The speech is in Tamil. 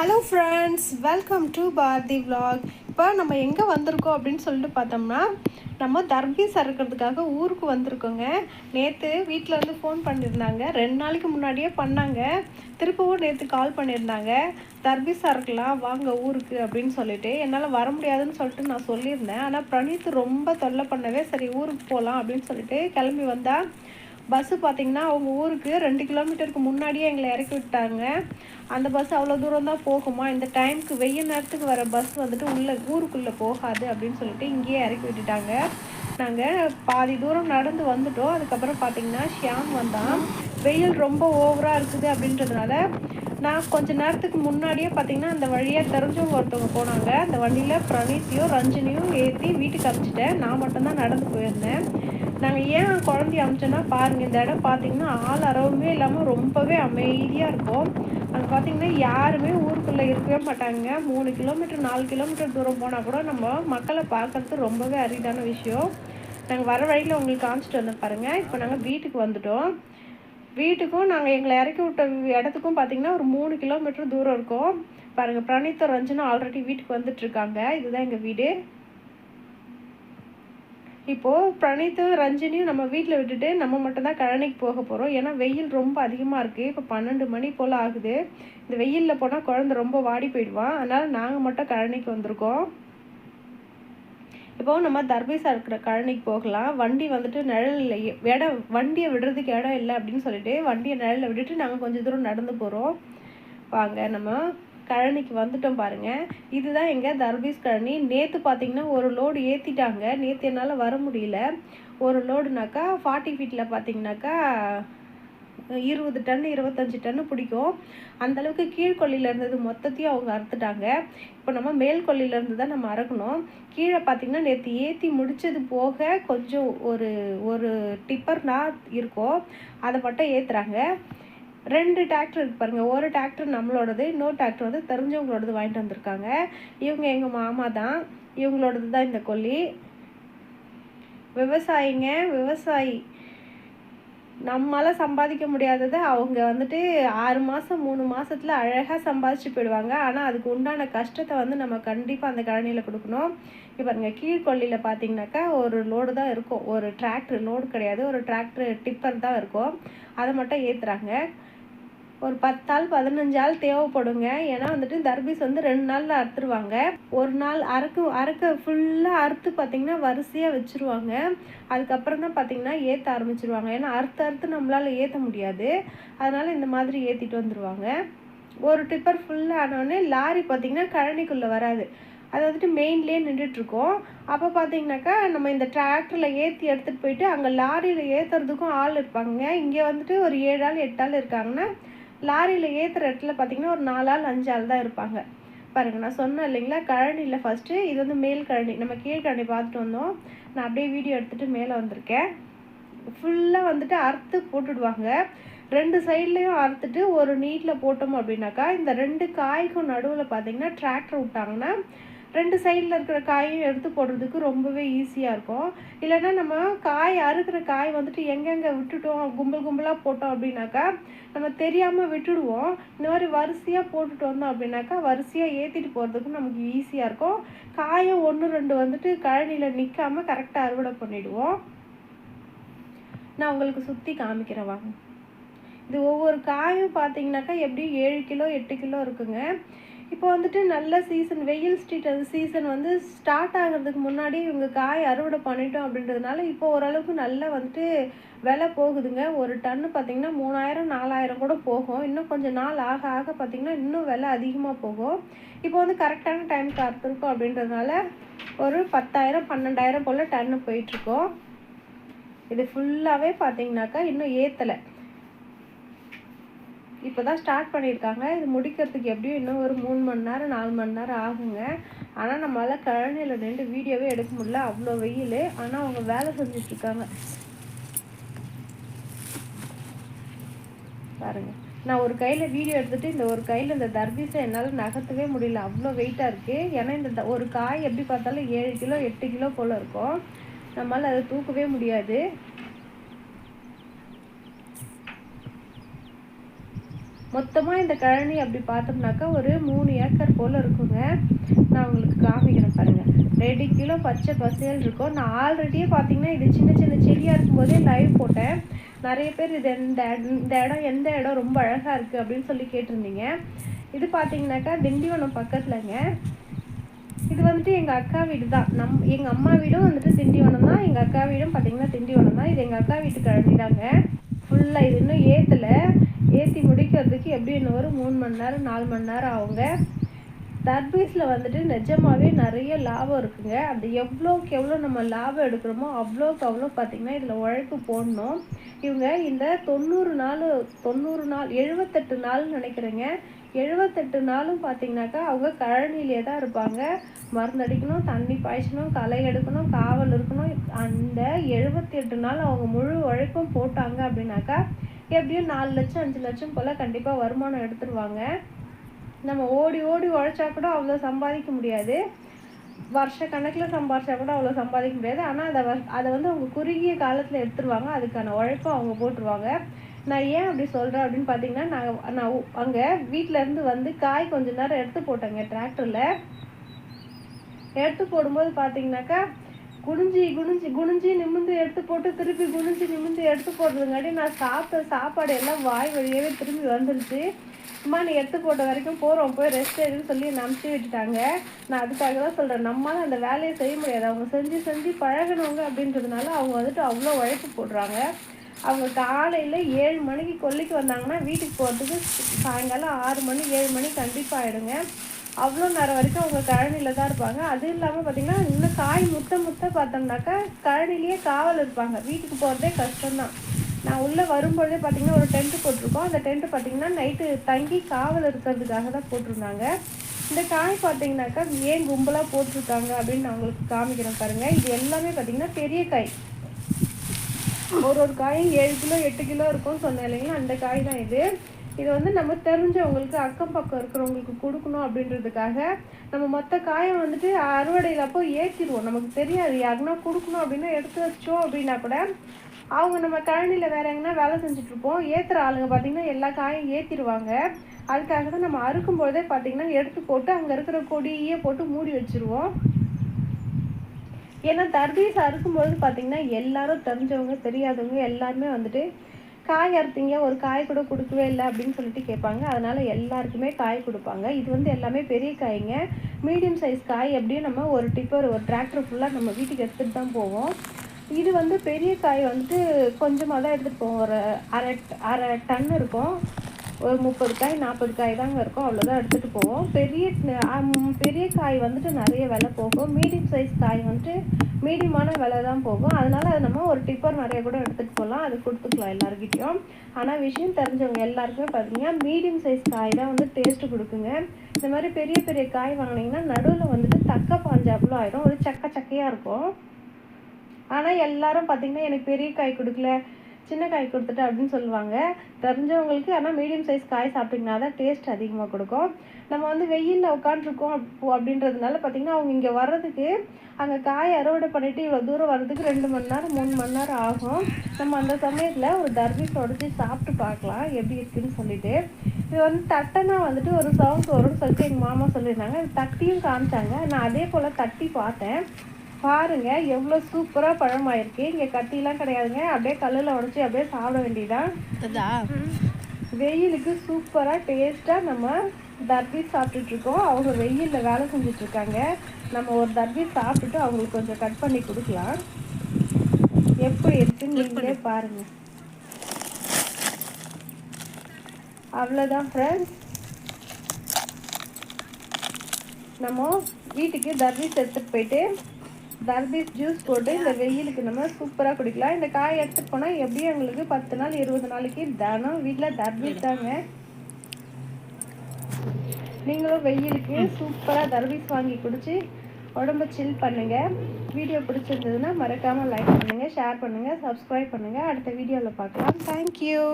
Hello friends welcome to Bharathi vlog இப்போ நம்ம எங்கே வந்திருக்கோம் அப்படின்னு சொல்லிட்டு பார்த்தோம்னா நம்ம தர்பீஸ் இருக்கிறதுக்காக ஊருக்கு வந்திருக்கோங்க. நேற்று வீட்டிலேருந்து ஃபோன் பண்ணியிருந்தாங்க. ரெண்டு நாளைக்கு முன்னாடியே பண்ணாங்க. திருப்பவும் நேற்று கால் பண்ணியிருந்தாங்க. தர்பீஸ் இருக்கலாம் வாங்க ஊருக்கு அப்படின்னு சொல்லிட்டு. என்னால் வர முடியாதுன்னு சொல்லிட்டு நான் சொல்லியிருந்தேன். ஆனால் பிரணீத் ரொம்ப தொல்லை பண்ணவே சரி ஊருக்கு போகலாம் அப்படின்னு சொல்லிட்டு கிளம்பி வந்தால் பஸ்ஸு பார்த்தீங்கன்னா அவங்க ஊருக்கு ரெண்டு கிலோமீட்டருக்கு முன்னாடியே எங்களை இறக்கி விட்டாங்க. அந்த பஸ் அவ்வளோ தூரம் தான் போகுமா? இந்த டைமுக்கு வெயில் நேரத்துக்கு வர பஸ் வந்துட்டு உள்ளே ஊருக்குள்ளே போகாது அப்படின்னு சொல்லிட்டு இங்கேயே இறக்கி விட்டுட்டாங்க. நாங்கள் பாதி தூரம் நடந்து வந்துட்டோம். அதுக்கப்புறம் பார்த்தீங்கன்னா ஷியாம் வந்தான். வெயில் ரொம்ப ஓவராக இருக்குது அப்படின்றதுனால நான் கொஞ்ச நேரத்துக்கு முன்னாடியே பார்த்தீங்கன்னா அந்த வழியாக தெரிஞ்சவங்க ஒருத்தவங்க போனாங்க. அந்த வண்டியில் பிரணீத்தையும் ரஞ்சினியும் ஏற்றி வீட்டுக்கு அமைச்சிட்டேன் நான் மட்டும்தான் நடந்து போயிருந்தேன். நாங்கள் ஏன் குழந்தைய அமிச்சோன்னா பாருங்கள் இந்த இடம் பார்த்தீங்கன்னா ஆள் அரவுமே இல்லாமல் ரொம்பவே அமைதியாக இருக்கும். அங்கே பார்த்தீங்கன்னா யாருமே ஊருக்குள்ளே இருக்கவே மாட்டாங்க. மூணு கிலோமீட்டர் நாலு கிலோமீட்டர் தூரம் போனால் கூட நம்ம மக்களை பார்க்கறது ரொம்பவே அரிதான விஷயம். நாங்கள் வர வழியில் உங்களுக்கு காமிச்சிட்டு வந்தோம் பாருங்கள் இப்போ நாங்கள் வீட்டுக்கு வந்துட்டோம். வீட்டுக்கும் நாங்கள் எங்களை இறக்கி விட்ட இடத்துக்கும் பார்த்தீங்கன்னா ஒரு மூணு கிலோமீட்டர் தூரம் இருக்கும். பாருங்கள் பிரணீத் ரஞ்சனும் ஆல்ரெடி வீட்டுக்கு வந்துட்டுருக்காங்க இதுதான் எங்கள் வீடு. இப்போது பிரணீத்து ரஞ்சினியும் நம்ம வீட்டில் விட்டுட்டு நம்ம மட்டும்தான் கழனிக்கு போக போகிறோம் ஏன்னா வெயில் ரொம்ப அதிகமாக இருக்குது இப்போ பன்னெண்டு மணி போல் ஆகுது. இந்த வெயிலில் போனால் குழந்தை ரொம்ப வாடி போயிடுவான் அதனால் நாங்கள் மட்டும் கழனிக்கு வந்திருக்கோம். இப்போ நம்ம தர்பீஸா இருக்கிற கழனிக்கு போகலாம். வண்டி வந்துட்டு நிழல் இல்லை. இடம் வண்டியை விடுறதுக்கு இடம் இல்லை அப்படின்னு சொல்லிட்டு வண்டியை நிழலில் விட்டுட்டு நாங்கள் கொஞ்சம் தூரம் நடந்து போகிறோம் வாங்க நம்ம கழனிக்கு வந்துட்டோம் பாருங்க. இதுதான் எங்க தர்பீஸ் கழனி. நேற்று பார்த்தீங்கன்னா ஒரு லோடு ஏற்றிட்டாங்க நேற்று என்னால் வர முடியல. ஒரு லோடுனாக்கா ஃபார்ட்டி ஃபீட்டில் பார்த்தீங்கன்னாக்கா இருபது டன் இருபத்தஞ்சி டன்னு பிடிக்கும். அந்தளவுக்கு கீழ்கொல்லியில் இருந்தது மொத்தத்தையும் அவங்க அறுத்துட்டாங்க. இப்போ நம்ம மேல் கொல்லியிலேருந்து தான் நம்ம அறுக்கணும். கீழே பார்த்தீங்கன்னா நேற்று ஏற்றி முடித்தது போக கொஞ்சம் ஒரு ஒரு டிப்பர்னா இருக்கும். அதை மட்டும் ஏற்றுறாங்க ரெண்டு டிராக்டர் இருக்கு பாருங்க. ஒரு டிராக்டர் நம்மளோடது இன்னொரு டிராக்டர் வந்து தெரிஞ்சவங்களோடது வாங்கிட்டு வந்திருக்காங்க. இவங்க எங்கள் மாமா தான். இவங்களோடது தான் இந்த கொல்லி. விவசாயிங்க விவசாயி. நம்மளால சம்பாதிக்க முடியாததை அவங்க வந்துட்டு ஆறு மாதம் மூணு மாதத்தில் அழகாக சம்பாதிச்சு போயிடுவாங்க. ஆனால் அதுக்கு உண்டான கஷ்டத்தை வந்து நம்ம கண்டிப்பாக அந்த கழனியில் கொடுக்கணும். இப்போ பாருங்கள் கீழ்கொல்லியில் பார்த்தீங்கன்னாக்கா ஒரு லோடு தான் இருக்கும். ஒரு டிராக்டர் லோடு கிடையாது. ஒரு டிராக்டர் டிப்பர் தான் இருக்கும். அதை மட்டும் ஏற்றுறாங்க ஒரு பத்தாள் பதினஞ்சாள் தேவைப்படுங்க. ஏன்னா வந்துட்டு தர்பீஸ் வந்து ரெண்டு நாளில் அறுத்துருவாங்க. ஒரு நாள் அறுக்கு அறுக்க ஃபுல்லாக அறுத்து பார்த்தீங்கன்னா வரிசையாக வச்சுருவாங்க. அதுக்கப்புறம் தான் பார்த்தீங்கன்னா ஏற்ற ஆரம்பிச்சிருவாங்க. ஏன்னா அறுத்து அறுத்து நம்மளால் ஏற்ற முடியாது. அதனால் இந்த மாதிரி ஏற்றிட்டு வந்துடுவாங்க ஒரு டிப்பர் ஃபுல்லாக ஆனோடனே லாரி பார்த்தீங்கன்னா கழனிக்குள்ளே வராது. அது வந்துட்டு மெயின்லேயே நின்றுட்டுருக்கோம் அப்போ பார்த்தீங்கன்னாக்கா நம்ம இந்த டிராக்டரில் ஏற்றி எடுத்துகிட்டு போயிட்டு அங்கே லாரியில் ஏற்றுறதுக்கும் ஆள் இருப்பாங்க இங்கே வந்துட்டு ஒரு ஏழு ஆள் எட்டு ஆள் இருக்காங்கன்னா லாரியில் ஏற்றுற இடத்துல பார்த்தீங்கன்னா ஒரு நாலு ஆள் அஞ்சு ஆள் தான் இருப்பாங்க. பாருங்கள் நான் சொன்னேன் இல்லைங்களா? கழனியில் ஃபஸ்ட்டு இது வந்து மேல் கழனி. நம்ம கீழ்கழனி பார்த்துட்டு வந்தோம். நான் அப்படியே வீடியோ எடுத்துகிட்டு மேலே வந்திருக்கேன். ஃபுல்லாக வந்துட்டு அறுத்து போட்டுடுவாங்க. ரெண்டு சைட்லேயும் அறுத்துட்டு ஒரு நீட்டில் போட்டோம் அப்படின்னாக்கா இந்த ரெண்டு காய்க்கும் நடுவில் பார்த்தீங்கன்னா டிராக்டர் விட்டாங்கன்னா ரெண்டு சைடில் இருக்கிற காயும் எடுத்து போடுறதுக்கு ரொம்பவே ஈஸியாக இருக்கும். இல்லைன்னா நம்ம காய் அறுக்கிற காய் வந்துட்டு எங்கெங்கே விட்டுட்டோம் கும்பல் கும்பலாக போட்டோம் அப்படின்னாக்கா நம்ம தெரியாமல் விட்டுடுவோம். இந்த மாதிரி வரிசையாக போட்டுட்டு வந்தோம் அப்படின்னாக்கா வரிசையாக ஏற்றிட்டு போகிறதுக்கும் நமக்கு ஈஸியாக இருக்கும். காயும் ஒன்று ரெண்டு வந்துட்டு கழனியில் நிற்காம கரெக்டாக அறுவடை பண்ணிவிடுவோம் நான் உங்களுக்கு சுற்றி காமிக்கிறேன் வாங்க. இது ஒவ்வொரு காயும் பார்த்தீங்கன்னாக்கா எப்படியும் ஏழு கிலோ எட்டு கிலோ இருக்குங்க. இப்போ வந்துட்டு நல்ல சீசன் வெயில் ஸ்ட்ரீட் அது சீசன் வந்து ஸ்டார்ட் ஆகிறதுக்கு முன்னாடி இவங்க காய் அறுவடை பண்ணிட்டோம் அப்படின்றதுனால இப்போ ஓரளவுக்கு நல்லா வந்துட்டு விலை போகுதுங்க. ஒரு டன்னு பார்த்தீங்கன்னா மூணாயிரம் நாலாயிரம் கூட போகும். இன்னும் கொஞ்சம் நாள் ஆக ஆக பார்த்திங்கன்னா இன்னும் விலை அதிகமாக போகும். இப்போ வந்து கரெக்டான டைம் அறுத்துருக்கோம் அப்படின்றதுனால ஒரு பத்தாயிரம் பன்னெண்டாயிரம் போல் டன்னு போயிட்டுருக்கோம் இது ஃபுல்லாகவே பார்த்தீங்கன்னாக்கா இன்னும் ஏற்றலை இப்போ தான் ஸ்டார்ட் பண்ணியிருக்காங்க. இது முடிக்கிறதுக்கு எப்படியும் இன்னும் ஒரு மூணு மணி நேரம் நாலு மணி நேரம் ஆகுங்க. ஆனால் நம்மளால் கழனியில் நின்று வீடியோவே எடுக்க முடியல. அவ்வளோ வெயில். ஆனால் அவங்க வேலை செஞ்சிட்ருக்காங்க பாருங்க. நான் ஒரு கையில் வீடியோ எடுத்துகிட்டு இந்த ஒரு கையில் இந்த தர்பீஸை என்னால் நகர்த்தவே முடியல. அவ்வளோ வெயிட்டாக இருக்குது ஏன்னா இந்த த- ஒரு காய் எப்படி பார்த்தாலும் ஏழு கிலோ எட்டு கிலோ போல் இருக்கும். நம்மளால் அதை தூக்கவே முடியாது. மொத்தமாக இந்த கழனி அப்படி பார்த்தோம்னாக்கா ஒரு மூணு ஏக்கர் போல் இருக்குங்க. நான் உங்களுக்கு காமிக்கிறேன் பாருங்கள் ரெண்டு கிலோ பச்சை பசேல் இருக்கும். நான் ஆல்ரெடியே பார்த்தீங்கன்னா இது சின்ன சின்ன செடியாக இருக்கும்போதே லைவ் போட்டேன். நிறைய பேர் இது இந்த இந்த இடம் எந்த இடம் ரொம்ப அழகாக இருக்குது அப்படின்னு சொல்லி கேட்டிருந்தீங்க. இது பார்த்தீங்கன்னாக்கா திண்டிவனம் பக்கத்துலங்க. இது வந்துட்டு எங்கள் அக்கா வீடு தான். நம் எங்கள் அம்மா வீடும் வந்துட்டு திண்டிவனம் தான். எங்கள் அக்கா வீடும் பார்த்தீங்கன்னா திண்டிவனம் தான். இது எங்கள் அக்கா வீட்டு கழனி தாங்க. ஃபுல்லாக இது இன்னும் ஏற்றலை ஏற்றி முடிக்கிறதுக்கு எப்படி இன்னொரு ஒரு மூணு மணி நேரம் நாலு மணி நேரம் ஆகுங்க. தர்பீஸில் வந்துட்டு நிஜமாகவே நிறைய லாபம் இருக்குங்க. அது எவ்வளோக்கு எவ்வளோ நம்ம லாபம் எடுக்கிறோமோ அவ்வளோக்கு அவ்வளோ பார்த்திங்கன்னா இதில் உழைப்பு போடணும். இவங்க இந்த தொண்ணூறு நாள் தொண்ணூறு நாள் எழுபத்தெட்டு நாள்னு நினைக்கிறேங்க. எழுபத்தெட்டு நாளும் பார்த்தீங்கன்னாக்கா அவங்க கழனிலே தான் இருப்பாங்க. மருந்தடிக்கணும் தண்ணி பாய்ச்சணும் களை எடுக்கணும் காவல் இருக்கணும். அந்த எழுபத்தி எட்டு நாள் அவங்க முழு உழைப்பும் போட்டாங்க அப்படின்னாக்கா எப்படியும் நாலு லட்சம் அஞ்சு லட்சம் போல் கண்டிப்பாக வருமானம் எடுத்துருவாங்க. நம்ம ஓடி ஓடி உழைச்சா கூட அவ்வளோ சம்பாதிக்க முடியாது. வருஷ கணக்கில் சம்பாதிச்சா கூட அவ்வளோ சம்பாதிக்க முடியாது. ஆனால் அதை அதை வந்து அவங்க குறுகிய காலத்தில் எடுத்துருவாங்க. அதுக்கான உழைப்பை அவங்க போட்டுருவாங்க. நான் ஏன் அப்படி சொல்கிறேன் அப்படின்னு பார்த்தீங்கன்னா நான் நான் அங்கே வீட்டிலேருந்து வந்து காய் கொஞ்ச நேரம் எடுத்து போட்டேங்க டிராக்டரில் எடுத்து போடும்போது பார்த்தீங்கன்னாக்கா குனிஞ்சி குனிஞ்சி குனிஞ்சி நிமிந்து எடுத்து போட்டு திருப்பி குனிஞ்சி நிமிந்து எடுத்து போடுறதுங்காட்டி நான் சாப்பிட்ட சாப்பாடு எல்லாம் வாய் வழியாகவே திரும்பி வந்துருச்சு. அம்மா நீ எடுத்து போட்ட வரைக்கும் போகிறோம் போய் ரெஸ்ட் எடுன்னு சொல்லி நம்பிச்சு விட்டுட்டாங்க. நான் அதுக்காக தான் சொல்கிறேன் நம்மளால் அந்த வேலையை செய்ய முடியாது. அவங்க செஞ்சு செஞ்சு பழகினவங்க அப்படின்றதுனால அவங்க வந்துட்டு அவ்வளோ உழைப்பு போடுறாங்க. அவங்க காலையில் ஏழு மணிக்கு கொல்லிக்கு வந்தாங்கன்னா வீட்டுக்கு போகிறதுக்கு சாயங்காலம் ஆறு மணி ஏழு மணி கண்டிப்பாக ஆகிடுங்க அவ்வளோ நேரம் வரைக்கும் அவங்க கழனியில் தான் இருப்பாங்க. அது இல்லாமல் பார்த்திங்கன்னா இன்னும் காய் முட்டை முட்டை பார்த்தோம்னாக்கா கழனிலேயே காவல் இருப்பாங்க. வீட்டுக்கு போகிறதே கஷ்டம்தான். நான் உள்ளே வரும்பொழுதே பார்த்தீங்கன்னா ஒரு டென்ட்டு போட்டிருக்கோம். அந்த டென்ட்டு பார்த்தீங்கன்னா நைட்டு தங்கி காவல் இருக்கிறதுக்காக தான் போட்டிருந்தாங்க. இந்த காய் பார்த்தீங்கன்னாக்கா ஏன் கும்பலாக போட்டிருக்காங்க அப்படின்னு நான் உங்களுக்கு காமிக்கிறேன் பாருங்கள் இது எல்லாமே பார்த்தீங்கன்னா பெரிய காய். ஒரு ஒரு காயும் ஏழு கிலோ எட்டு கிலோ இருக்கும்னு சொன்னேன் இல்லைங்களா? அந்த காய் தான் இது. இதை வந்து நம்ம தெரிஞ்சவங்களுக்கு அக்கம் பக்கம் இருக்கிறவங்களுக்கு கொடுக்கணும் அப்படின்றதுக்காக நம்ம மொத்த காயம் வந்துட்டு அறுவடையில் அப்போ ஏற்றிடுவோம் நமக்கு தெரியாது யாருன்னா கொடுக்கணும் அப்படின்னா எடுத்து வச்சோம் அப்படின்னா கூட அவங்க நம்ம கழனியில் வேற எங்கன்னா வேலை செஞ்சுட்ருப்போம் ஏற்றுற ஆளுங்க பார்த்திங்கன்னா எல்லா காயும் ஏற்றிடுவாங்க அதுக்காக தான் நம்ம அறுக்கும் பொழுதே பார்த்திங்கன்னா எடுத்து போட்டு அங்கே இருக்கிற கொடியே போட்டு மூடி வச்சுருவோம். ஏன்னா தர்பீஸ் அறுக்கும்பொழுது பார்த்திங்கன்னா எல்லாரும் தெரிஞ்சவங்க தெரியாதவங்க எல்லாருமே வந்துட்டு காய் அறுத்தீங்க ஒரு காய் கூட கொடுக்கவே இல்லை அப்படின்னு சொல்லிட்டு கேட்பாங்க. அதனால் எல்லாருக்குமே காய் கொடுப்பாங்க. இது வந்து எல்லாமே பெரிய காய்ங்க. மீடியம் சைஸ் காய் எப்படியும் நம்ம ஒரு டிப்பர் ஒரு டிராக்டர் ஃபுல்லாக நம்ம வீட்டுக்கு எடுத்துகிட்டு தான் போவோம். இது வந்து பெரிய காய் வந்துட்டு கொஞ்சமாக தான் எடுத்துகிட்டு போவோம். ஒரு அரை அரை டன் இருக்கும். ஒரு முப்பது காய் நாற்பது காய் தாங்க இருக்கும். அவ்வளோதான் எடுத்துகிட்டு போவோம். பெரிய பெரிய காய் வந்துட்டு நிறைய விலை போகும். மீடியம் சைஸ் காய் வந்துட்டு மீடியமான விலை தான் போகும். அதனால் அது நம்ம ஒரு டிப்பர் நிறைய கூட எடுத்துகிட்டு போகலாம் அது கொடுத்துக்கலாம் எல்லாருக்கிட்டையும் ஆனால் விஷயம் தெரிஞ்சவங்க எல்லாருக்குமே பார்த்தீங்கன்னா மீடியம் சைஸ் காய் தான் வந்து டேஸ்ட்டு கொடுக்குங்க. இந்த மாதிரி பெரிய பெரிய காய் வாங்கினீங்கன்னா நடுவில் வந்துட்டு தக்க பாஞ்சாப்புல ஆயிரும் ஒரு சக்க சக்கையாக இருக்கும். ஆனால் எல்லாரும் பார்த்தீங்கன்னா எனக்கு பெரிய காய் கொடுக்கல. சின்ன காய் கொடுத்துட்டு அப்படின்னு சொல்லுவாங்க. தெரிஞ்சவங்களுக்கு ஆனால் மீடியம் சைஸ் காய் சாப்பிட்டிங்கன்னா தான் டேஸ்ட் அதிகமாக கொடுக்கும். நம்ம வந்து வெயிலில் உட்காந்துருக்கோம் அப்படின்றதுனால பார்த்திங்கன்னா அவங்க இங்கே வர்றதுக்கு அங்கே காய் அறுவடை பண்ணிவிட்டு இவ்வளோ தூரம் வர்றதுக்கு ரெண்டு மணி நேரம் மூணு மணி நேரம் ஆகும். நம்ம அந்த சமயத்தில் ஒரு தர்பீஸ் உடச்சி சாப்பிட்டு பார்க்கலாம் எப்படி இருக்குன்னு சொல்லிட்டு. இது வந்து தட்டைனா வந்துட்டு ஒரு சவுண்ட் வரும்னு சொல்லிட்டு எங்கள் மாமா சொல்லியிருந்தாங்க. தட்டியும் காமிச்சாங்க. நான் அதே போல் தட்டி பார்த்தேன். பாருங்க எவ்வளோ சூப்பராக பழமாயிருக்கு இங்கே கட்டிலாம் கிடையாதுங்க. அப்படியே கல்லில் உடச்சி அப்படியே சாப்பிட வேண்டியதான் வெயிலுக்கு சூப்பராக டேஸ்ட்டாக நம்ம தர்பீஸ் சாப்பிட்டுட்ருக்கோம். அவங்க வெயிலில் வேலை செஞ்சிட்ருக்காங்க. நம்ம ஒரு தர்பீஸ் சாப்பிட்டுட்டு அவங்களுக்கு கொஞ்சம் கட் பண்ணி கொடுக்கலாம். எப்படி இருக்குன்னு நீங்களே பாருங்கள் அவ்வளோதான் ஃப்ரெண்ட்ஸ் நம்ம வீட்டுக்கு தர்பீஸ் எடுத்துகிட்டு போயிட்டு தர்பீஸ் ஜூஸ் போட்டு இந்த வெயிலுக்கு நம்ம சூப்பராக குடிக்கலாம். இந்த காய் எடுத்துகிட்டு போனால் எப்படியும் எங்களுக்கு பத்து நாள் இருபது நாளைக்கு தினம் வீட்டில் தர்பீஸ் தாங்க. நீங்களும் வெயிலுக்கு சூப்பராக தர்பீஸ் வாங்கி குடிச்சு உடம்ப சில் பண்ணுங்கள் வீடியோ பிடிச்சிருந்ததுன்னா மறக்காமல் லைக் பண்ணுங்கள் ஷேர் பண்ணுங்கள் சப்ஸ்கிரைப் பண்ணுங்கள் அடுத்த வீடியோவில் பார்க்கலாம். தேங்க்யூ